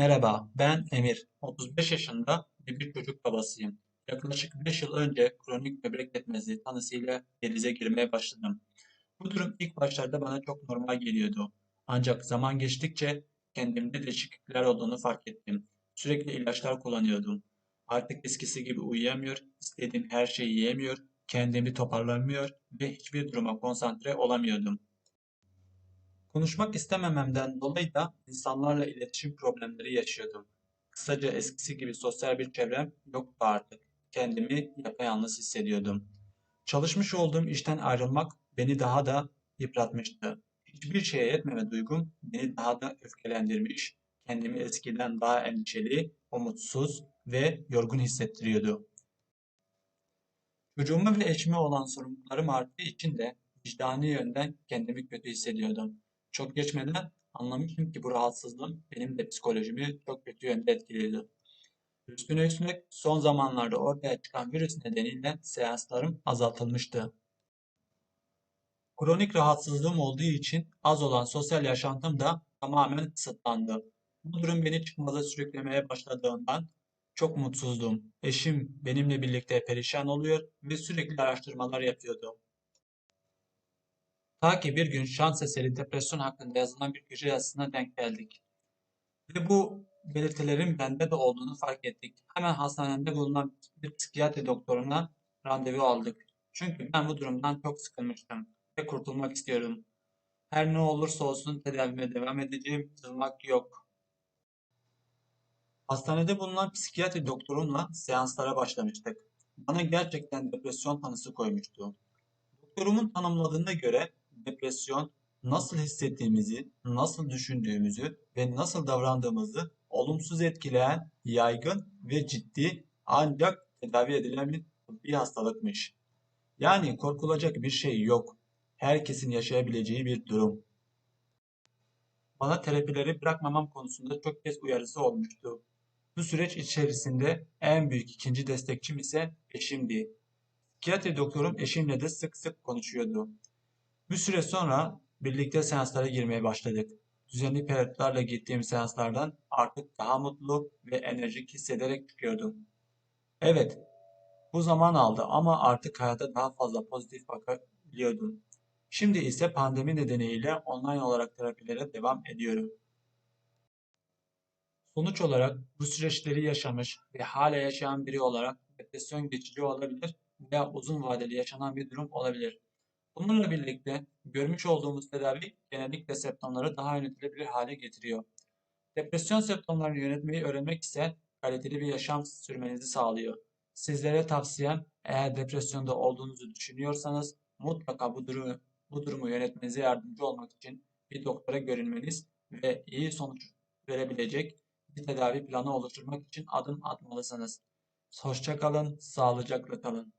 Merhaba, ben Emir. 35 yaşında ve bir çocuk babasıyım. Yaklaşık 5 yıl önce kronik böbrek yetmezliği tanısıyla denize girmeye başladım. Bu durum ilk başlarda bana çok normal geliyordu. Ancak zaman geçtikçe kendimde değişiklikler olduğunu fark ettim. Sürekli ilaçlar kullanıyordum. Artık eskisi gibi uyuyamıyor, istediğim her şeyi yiyemiyor, kendimi toparlamıyor ve hiçbir duruma konsantre olamıyordum. Konuşmak istemememden dolayı da insanlarla iletişim problemleri yaşıyordum. Kısaca eskisi gibi sosyal bir çevrem yoktu artık. Kendimi yapayalnız hissediyordum. Çalışmış olduğum işten ayrılmak beni daha da yıpratmıştı. Hiçbir şeye yetmeme duygum beni daha da öfkelendirmiş, kendimi eskiden daha endişeli, umutsuz ve yorgun hissettiriyordu. Çocuğuma ve eşime olan sorumluluklarım arttığı için de vicdani yönden kendimi kötü hissediyordum. Çok geçmeden anlamıştım ki bu rahatsızlığım benim de psikolojimi çok kötü yönde etkiliyordu. Üstüne üstlük son zamanlarda ortaya çıkan virüs nedeniyle seanslarım azaltılmıştı. Kronik rahatsızlığım olduğu için az olan sosyal yaşantım da tamamen kısıtlandı. Bu durum beni çıkmaza sürüklemeye başladığından çok mutsuzdum. Eşim benimle birlikte perişan oluyor ve sürekli araştırmalar yapıyordu. Ta ki bir gün şans eseri depresyon hakkında yazılan bir köşe yazısına denk geldik. Ve bu belirtilerin bende de olduğunu fark ettik. Hemen hastanemde bulunan bir psikiyatri doktoruna randevu aldık. Çünkü ben bu durumdan çok sıkılmıştım ve kurtulmak istiyorum. Her ne olursa olsun tedavime devam edeceğim, yılmak yok. Hastanede bulunan psikiyatri doktorumla seanslara başlamıştık. Bana gerçekten depresyon tanısı koymuştu. Doktorumun tanımladığına göre depresyon nasıl hissettiğimizi, nasıl düşündüğümüzü ve nasıl davrandığımızı olumsuz etkileyen yaygın ve ciddi ancak tedavi edilen bir tıbbi hastalıkmış. Yani korkulacak bir şey yok. Herkesin yaşayabileceği bir durum. Bana terapileri bırakmamam konusunda çok kez uyarısı olmuştu. Bu süreç içerisinde en büyük ikinci destekçim ise eşimdi. Psikiyatri doktorum eşimle de sık sık konuşuyordu. Bir süre sonra birlikte seanslara girmeye başladık. Düzenli periyotlarla gittiğim seanslardan artık daha mutlu ve enerjik hissederek çıkıyordum. Evet, bu zaman aldı ama artık hayata daha fazla pozitif bakabiliyordum. Şimdi ise pandemi nedeniyle online olarak terapilere devam ediyorum. Sonuç olarak bu süreçleri yaşamış ve hala yaşayan biri olarak depresyon geçici olabilir veya uzun vadeli yaşanan bir durum olabilir. Bununla birlikte görmüş olduğumuz tedavi genellikle semptomları daha yönetilebilir hale getiriyor. Depresyon semptomlarını yönetmeyi öğrenmek ise kaliteli bir yaşam sürmenizi sağlıyor. Sizlere tavsiyem eğer depresyonda olduğunuzu düşünüyorsanız mutlaka bu durumu, bu durumu yönetmenize yardımcı olmak için bir doktora görünmeniz ve iyi sonuç verebilecek bir tedavi planı oluşturmak için adım atmalısınız. Hoşça kalın, sağlıcakla kalın.